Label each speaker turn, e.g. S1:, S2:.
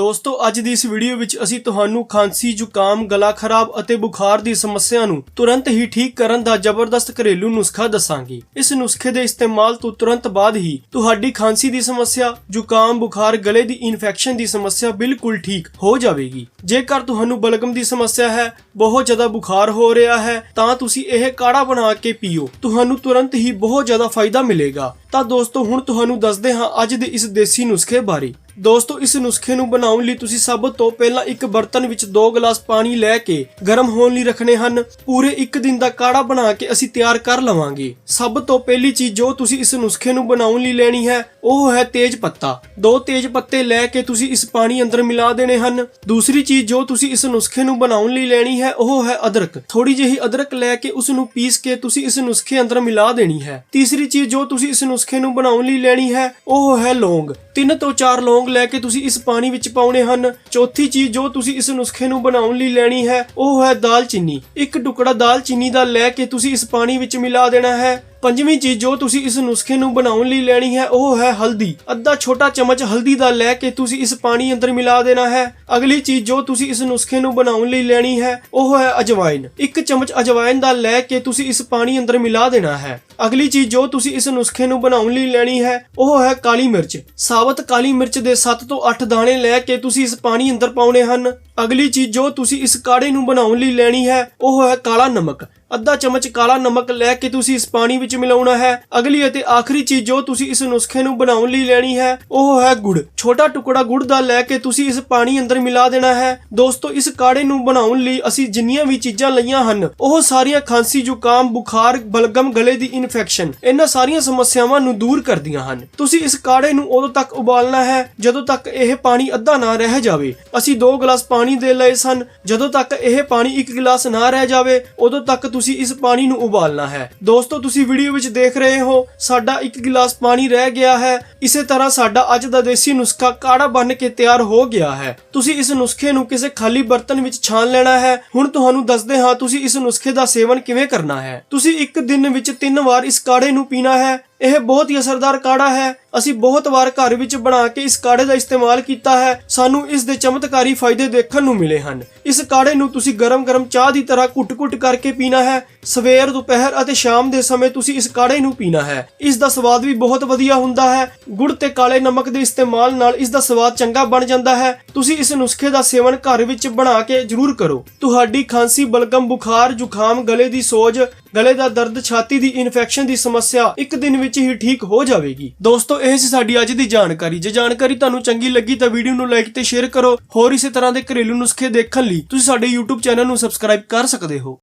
S1: ਦੋਸਤੋ ਅੱਜ ਦੀ ਇਸ ਵੀਡੀਓ ਵਿੱਚ ਅਸੀਂ ਤੁਹਾਨੂੰ ਖਾਂਸੀ, ਜ਼ੁਕਾਮ, ਗਲਾ ਖਰਾਬ ਅਤੇ ਬੁਖਾਰ ਦੀ ਸਮੱਸਿਆ ਨੂੰ ਤੁਰੰਤ ਹੀ ਠੀਕ ਕਰਨ ਦਾ ਜ਼ਬਰਦਸਤ ਘਰੇਲੂ ਨੁਸਖਾ ਦੱਸਾਂਗੇ। ਇਸ ਨੁਸਖੇ ਦੇ ਇਸਤੇਮਾਲ ਤੋਂ ਤੁਰੰਤ ਬਾਅਦ ਹੀ ਤੁਹਾਡੀ ਖਾਂਸੀ ਦੀ ਸਮੱਸਿਆ, ਜ਼ੁਕਾਮ, ਬੁਖਾਰ, ਗਲੇ ਦੀ ਇਨਫੈਕਸ਼ਨ ਦੀ ਸਮੱਸਿਆ ਬਿਲਕੁਲ ਠੀਕ ਹੋ ਜਾਵੇਗੀ। ਜੇਕਰ ਤੁਹਾਨੂੰ ਬਲਗਮ ਦੀ ਸਮੱਸਿਆ ਹੈ ਬਹੁਤ ਜ਼ਿਆਦਾ ਬੁਖਾਰ ਹੋ ਰਿਹਾ ਹੈ ਤਾਂ ਤੁਸੀਂ ਇਹ ਕਾੜਾ ਬਣਾ ਕੇ ਪੀਓ। ਤੁਹਾਨੂੰ ਤੁਰੰਤ ਹੀ ਬਹੁਤ ਜ਼ਿਆਦਾ ਫਾਇਦਾ ਮਿਲੇਗਾ। ਤਾਂ ਦੋਸਤੋ, ਹੁਣ ਤੁਹਾਨੂੰ ਦੱਸਦੇ ਹਾਂ ਅੱਜ ਦੇ ਇਸ ਦੇਸੀ ਨੁਸਖੇ ਬਾਰੇ। ਦੋਸਤੋ, ਇਸ ਨੁਸਖੇ ਨੂੰ ਬਣਾਉਣ ਲਈ ਤੁਸੀਂ ਸਭ ਤੋਂ ਪਹਿਲਾਂ ਇੱਕ ਬਰਤਨ ਵਿੱਚ 2 ਗਲਾਸ ਪਾਣੀ ਲੈ ਕੇ ਗਰਮ ਹੋਣ ਲਈ ਰੱਖਣੇ ਹਨ। ਪੂਰੇ 1 ਦਿਨ ਦਾ ਕਾੜਾ ਬਣਾ ਕੇ ਅਸੀਂ ਤਿਆਰ ਕਰ ਲਵਾਂਗੇ। ਸਭ ਤੋਂ ਪਹਿਲੀ ਚੀਜ਼ ਜੋ ਤੁਸੀਂ ਇਸ ਨੁਸਖੇ ਨੂੰ ਬਣਾਉਣ ਲਈ ਲੈਣੀ ਹੈ, ਉਹ ਹੈ ਤੇਜ ਪੱਤਾ। ਦੋ ਤੇਜ ਪੱਤੇ ਲੈ ਕੇ ਤੁਸੀਂ ਇਸ ਪਾਣੀ ਅੰਦਰ ਮਿਲਾ ਦੇਣੇ ਹਨ। ਦੂਸਰੀ ਚੀਜ਼ ਜੋ ਤੁਸੀਂ ਇਸ ਨੁਸਖੇ ਨੂੰ ਬਣਾਉਣ ਲਈ ਲੈਣੀ ਹੈ, ਉਹ ਹੈ ਅਦਰਕ। ਥੋੜੀ ਜਿਹੀ ਅਦਰਕ ਲੈ ਕੇ ਉਸ ਨੂੰ ਪੀਸ ਕੇ ਤੁਸੀਂ ਇਸ ਨੁਸਖੇ ਅੰਦਰ ਮਿਲਾ ਦੇਣੀ ਹੈ। ਤੀਸਰੀ ਚੀਜ਼ ਜੋ ਤੁਸੀਂ ਇਸ ਨੁਸਖੇ ਨੂੰ ਬਣਾਉਣ ਲਈ ਲੈਣੀ ਹੈ, ਉਹ ਹੈ ਲੌਂਗ। ਤਿੰਨ ਤੋਂ ਚਾਰ ਲੌਂਗ ਲੈ ਕੇ ਤੁਸੀਂ ਇਸ ਪਾਣੀ ਵਿੱਚ ਪਾਉਣੇ ਹਨ। ਚੌਥੀ ਚੀਜ਼ ਜੋ ਤੁਸੀਂ ਇਸ ਨੁਸਖੇ ਨੂੰ ਬਣਾਉਣ ਲਈ ਲੈਣੀ ਹੈ, ਉਹ ਹੈ ਦਾਲਚੀਨੀ ਇੱਕ ਟੁਕੜਾ ਦਾਲਚੀਨੀ ਦਾ ਲੈ ਕੇ ਤੁਸੀਂ ਇਸ ਪਾਣੀ ਵਿੱਚ ਮਿਲਾ ਦੇਣਾ ਹੈ। ਪੰਜਵੀਂ ਚੀਜ਼ ਜੋ ਤੁਸੀਂ ਇਸ ਨੁਸਖੇ ਨੂੰ ਬਣਾਉਣ ਲਈ ਲੈਣੀ ਹੈ, ਉਹ ਹੈ ਹਲਦੀ। ਅੱਧਾ ਛੋਟਾ ਚਮਚ ਹਲਦੀ ਦਾ ਲੈ ਕੇ ਤੁਸੀਂ ਇਸ ਪਾਣੀ ਅੰਦਰ ਮਿਲਾ ਦੇਣਾ ਹੈ। ਅਗਲੀ ਚੀਜ਼ ਜੋ ਤੁਸੀਂ ਇਸ ਨੁਸਖੇ ਨੂੰ ਬਣਾਉਣ ਲਈ ਲੈਣੀ ਹੈ, ਉਹ ਹੈ ਅਜਵਾਇਨ। ਇੱਕ ਚਮਚ ਅਜਵਾਇਨ ਦਾ ਲੈ ਕੇ ਤੁਸੀਂ ਇਸ ਪਾਣੀ ਅੰਦਰ ਮਿਲਾ ਦੇਣਾ ਹੈ। ਅਗਲੀ ਚੀਜ਼ ਜੋ ਤੁਸੀਂ ਇਸ ਨੁਸਖੇ ਨੂੰ ਬਣਾਉਣ ਲਈ ਲੈਣੀ ਹੈ, ਉਹ ਹੈ ਕਾਲੀ ਮਿਰਚ। ਸਾਬਤ ਕਾਲੀ ਮਿਰਚ ਦੇ 7 ਤੋਂ 8 ਦਾਣੇ ਲੈ ਕੇ ਤੁਸੀਂ ਇਸ ਪਾਣੀ ਅੰਦਰ ਪਾਉਣੇ ਹਨ। ਅਗਲੀ ਚੀਜ਼ ਜੋ ਤੁਸੀਂ ਇਸ ਕਾੜੇ ਨੂੰ ਬਣਾਉਣ ਲਈ ਲੈਣੀ ਹੈ, ਉਹ ਹੈ ਕਾਲਾ ਨਮਕ। ਅੱਧਾ ਚਮਚ ਕਾਲਾ ਨਮਕ ਲੈ ਕੇ ਤੁਸੀਂ ਇਸ ਪਾਣੀ ਵਿੱਚ ਮਿਲਾਉਣਾ ਹੈ। ਅਗਲੀ ਅਤੇ ਆਖਰੀ ਚੀਜ਼ ਜੋ ਤੁਸੀਂ ਇਸ ਨੁਸਖੇ ਨੂੰ ਬਣਾਉਣ ਲਈ ਲੈਣੀ ਹੈ, ਉਹ ਹੈ ਗੁੜ। ਛੋਟਾ ਟੁਕੜਾ ਗੁੜ ਦਾ ਲੈ ਕੇ ਤੁਸੀਂ ਇਸ ਪਾਣੀ ਅੰਦਰ ਮਿਲਾ ਦੇਣਾ ਹੈ। ਦੋਸਤੋ, ਇਸ ਕਾੜੇ ਨੂੰ ਬਣਾਉਣ ਲਈ ਅਸੀਂ ਜਿੰਨੀਆਂ ਵੀ ਚੀਜ਼ਾਂ ਲਈਆਂ ਹਨ, ਉਹ ਸਾਰੀਆਂ ਖਾਂਸੀ, ਜ਼ੁਕਾਮ, ਬੁਖਾਰ, ਬਲਗਮ, ਗਲੇ ਦੀ ਇਨਫੈਕਸ਼ਨ ਇਹਨਾਂ ਸਾਰੀਆਂ ਸਮੱਸਿਆਵਾਂ ਨੂੰ ਦੂਰ ਕਰਦੀਆਂ ਹਨ। ਤੁਸੀਂ ਇਸ ਕਾੜੇ ਨੂੰ ਉਦੋਂ ਤੱਕ ਉਬਾਲਣਾ ਹੈ ਜਦੋਂ ਤੱਕ ਇਹ ਪਾਣੀ ਅੱਧਾ ਨਾ ਰਹਿ ਜਾਵੇ। ਅਸੀਂ 2 ਗਲਾਸ ਪਾਣੀ ਦੇ ਲਏ ਸਨ। ਜਦੋਂ ਤੱਕ ਇਹ ਪਾਣੀ 1 ਗਲਾਸ ਨਾ ਰਹਿ ਜਾਵੇ, ਉਦੋਂ ਤੱਕ ਤੁਸੀਂ ਇਸ ਪਾਣੀ ਨੂੰ ਉਬਾਲਣਾ ਹੈ। ਦੋਸਤੋ, ਤੁਸੀਂ ਵੀਡੀਓ ਵਿੱਚ ਦੇਖ ਰਹੇ ਹੋ, ਸਾਡਾ 1 ਗਲਾਸ ਪਾਣੀ ਰਹਿ ਗਿਆ ਹੈ। ਇਸੇ ਤਰ੍ਹਾਂ ਸਾਡਾ ਅੱਜ ਦਾ ਦੇਸੀ ਨੁਸਖਾ ਕਾੜਾ ਬਣ ਕੇ ਤਿਆਰ ਹੋ ਗਿਆ ਹੈ। ਤੁਸੀਂ ਇਸ ਨੁਸਖੇ ਨੂੰ ਕਿਸੇ ਖਾਲੀ ਬਰਤਨ ਵਿੱਚ ਛਾਣ ਲੈਣਾ ਹੈ। ਹੁਣ ਤੁਹਾਨੂੰ ਦੱਸਦੇ ਹਾਂ, ਤੁਸੀਂ ਇਸ ਨੁਸਖੇ ਦਾ ਸੇਵਨ ਕਿਵੇਂ ਕਰਨਾ ਹੈ। ਤੁਸੀਂ ਇੱਕ ਦਿਨ ਵਿੱਚ ਤਿੰਨ ਵਾਰ ਇਸ ਕਾੜੇ ਨੂੰ ਪੀਣਾ ਹੈ। ਇਹ ਬਹੁਤ ਹੀ ਅਸਰਦਾਰ ਕਾੜਾ ਹੈ। ਅਸੀਂ ਬਹੁਤ ਵਾਰ ਘਰ ਵਿੱਚ ਬਣਾ ਕੇ ਇਸ ਕਾੜੇ ਦਾ ਇਸਤੇਮਾਲ ਕੀਤਾ ਹੈ। ਸਾਨੂੰ ਇਸ ਦੇ ਚਮਤਕਾਰੀ ਫਾਇਦੇ ਦੇਖਣ ਨੂੰ ਮਿਲੇ ਹਨ। ਇਸ ਕਾੜੇ ਨੂੰ ਤੁਸੀਂ ਗਰਮ-ਗਰਮ ਚਾਹ ਦੀ ਤਰ੍ਹਾਂ ਕੁੱਟ ਕੁੱਟ ਕਰਕੇ ਪੀਣਾ ਹੈ। ਸਵੇਰ, ਦੁਪਹਿਰ ਅਤੇ ਸ਼ਾਮ ਦੇ ਸਮੇਂ ਤੁਸੀਂ ਇਸ ਕਾੜੇ ਨੂੰ ਪੀਣਾ ਹੈ। ਇਸ ਦਾ ਸਵਾਦ ਵੀ ਬਹੁਤ ਵਧੀਆ ਹੁੰਦਾ ਹੈ। ਗੁੜ ਤੇ ਕਾਲੇ ਨਮਕ ਦੇ ਇਸਤੇਮਾਲ ਨਾਲ ਇਸ ਦਾ ਸਵਾਦ ਚੰਗਾ ਬਣ ਜਾਂਦਾ ਹੈ। ਤੁਸੀਂ ਇਸ ਨੁਸਖੇ ਦਾ ਸੇਵਨ ਘਰ ਵਿੱਚ ਬਣਾ ਕੇ ਜ਼ਰੂਰ ਕਰੋ। ਤੁਹਾਡੀ ਖਾਂਸੀ, ਬਲਗਮ, ਬੁਖਾਰ, ਜ਼ੁਕਾਮ, ਗਲੇ ਦੀ ਸੋਜ, ਗਲੇ ਦਾ ਦਰਦ, ਛਾਤੀ ਦੀ ਇਨਫੈਕਸ਼ਨ ਦੀ ਸਮੱਸਿਆ, ਇੱਕ ਦਿਨ ਵਿੱਚ ਹੀ ਠੀਕ ਹੋ ਜਾਵੇਗੀ। ਦੋਸਤੋ, ਇਹ ਸੀ ਸਾਡੀ ਅੱਜ ਦੀ ਜਾਣਕਾਰੀ। ਜੇ ਜਾਣਕਾਰੀ ਤੁਹਾਨੂੰ ਚੰਗੀ ਲੱਗੀ ਤਾਂ ਵੀਡੀਓ ਨੂੰ ਲਾਈਕ ਤੇ ਸ਼ੇਅਰ ਕਰੋ। ਹੋਰ ਇਸੇ ਤਰ੍ਹਾਂ ਦੇ ਘਰੇਲੂ ਨੁਸਖੇ ਦੇਖਣ ਲਈ ਤੁਸੀਂ ਸਾਡੇ YouTube ਚੈਨਲ ਨੂੰ ਸਬਸਕ੍ਰਾਈਬ ਕਰ ਸਕਦੇ ਹੋ।